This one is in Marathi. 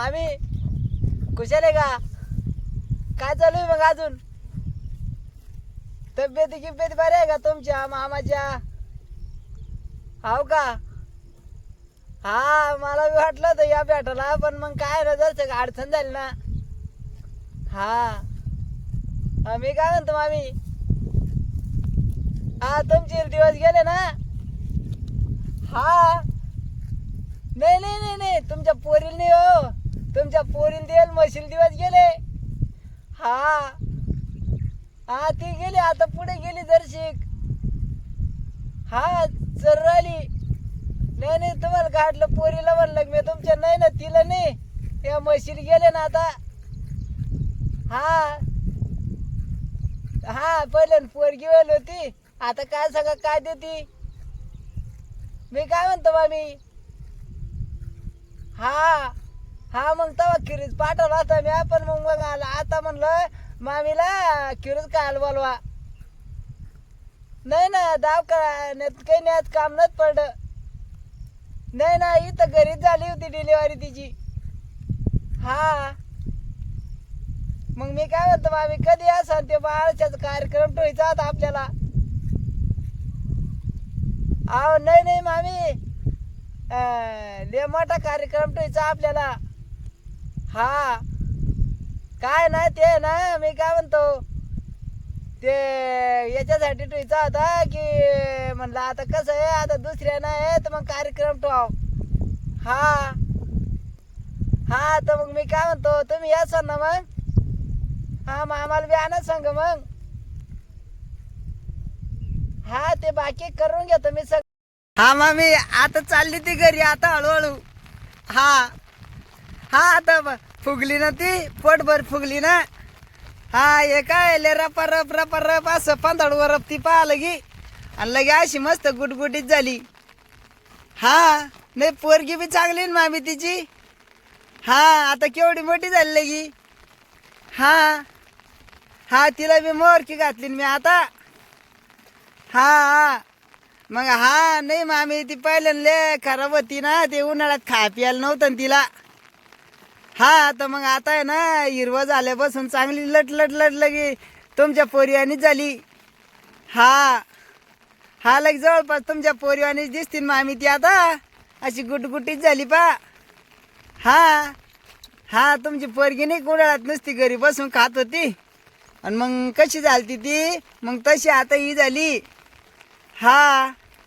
आम्ही कुशल आहे का? काय चालू आहे मग अजून? तब्येती गिब्येत बऱ्या आहे का तुमच्या मामाच्या? हाव का? हा मला बी वाटलं होतं या भेटाला पण मग काय ना जर अडचण झाली ना. हा. हा, मी काय म्हणतो मामी? हा तुमचे दिवस गेले ना? हा. नाही नाही नाही नाही तुमच्या पोरील नाही हो. तुमच्या पोरीन देल म्हशील दिवस गेले. हा. हा ती गेली आता पुढे गेली दर्शिक हा चर राहिली. नाही नाही तुम्हाला गाठलं पोरीला म्हणलं मी तुमच्या नाही ना तिला नाही. त्या म्हशील गेले ना आता. हा. हा पहिले पोरगी वेल होती. आता काय सगळं काय देती? मी काय म्हणतो मामी? हा. हा मग तवा खिरीज पाठवला होता मी पण मग मग आला. आता म्हणलं मामीला खिरीज काय बोलवा? नाही ना दवाखान्यात काही नाही काम नच पडलं. नाही ना इथं घरीच झाली होती डिलिव्हरी तिची. हा. मग मी काय म्हणतो मामी कधी असा ते बाळाचा कार्यक्रम ठेवायचा होता आपल्याला? अहो नाही नाही मामी. लय मोठा कार्यक्रम ठेवायचा आपल्याला. हा. काय ना ते ना मी काय म्हणतो? ते याच्यासाठी ठेवायचा होता की म्हणलं आता कसं आहे आता दुसऱ्या नाही तर मग कार्यक्रम ठेवाव हा. हा तर मग मी काय म्हणतो तुम्ही याचाल ना मग. हा मग आम्हाला बी आणा सांग मग. हा ते बाकी करून घेतो मी सग हा मग मी आता चालली ती घरी आता हळूहळू. हा. हा आता ब- फुगली ना ती पोटभर फुगली ना. हा हे काय ले रपा रप रपा रप असं पंधडवर ती पाहा की आणि लगे अशी मस्त गुटगुटीत झाली. हा नाही पोरगी बी चांगली ना मामी तिची. हा आता केवढी मोठी झाली लगी. हा हा तिला बी मोरकी घातली मी आता. हा हा. मग हा नाही मामी ती पहिल्यांदा लय खराब होती ना ते उन्हाळ्यात खा प्यायला नव्हतं ना तिला. हा तर मग आता आहे ना हिरवं झाल्यापासून चांगली लट लट लट लगी तुमच्या पोरिवानीच झाली. हा हा लग जवळपास तुमच्या पोरिवानीच दिसतील मामी ती आता. अशी गुटगुटीच झाली पा. हा हा तुमची पोरगी नाही उन्हाळ्यात नुसती घरी बसून खात होती. आणि मग कशी झालती ती? मग तशी आता ही झाली. हा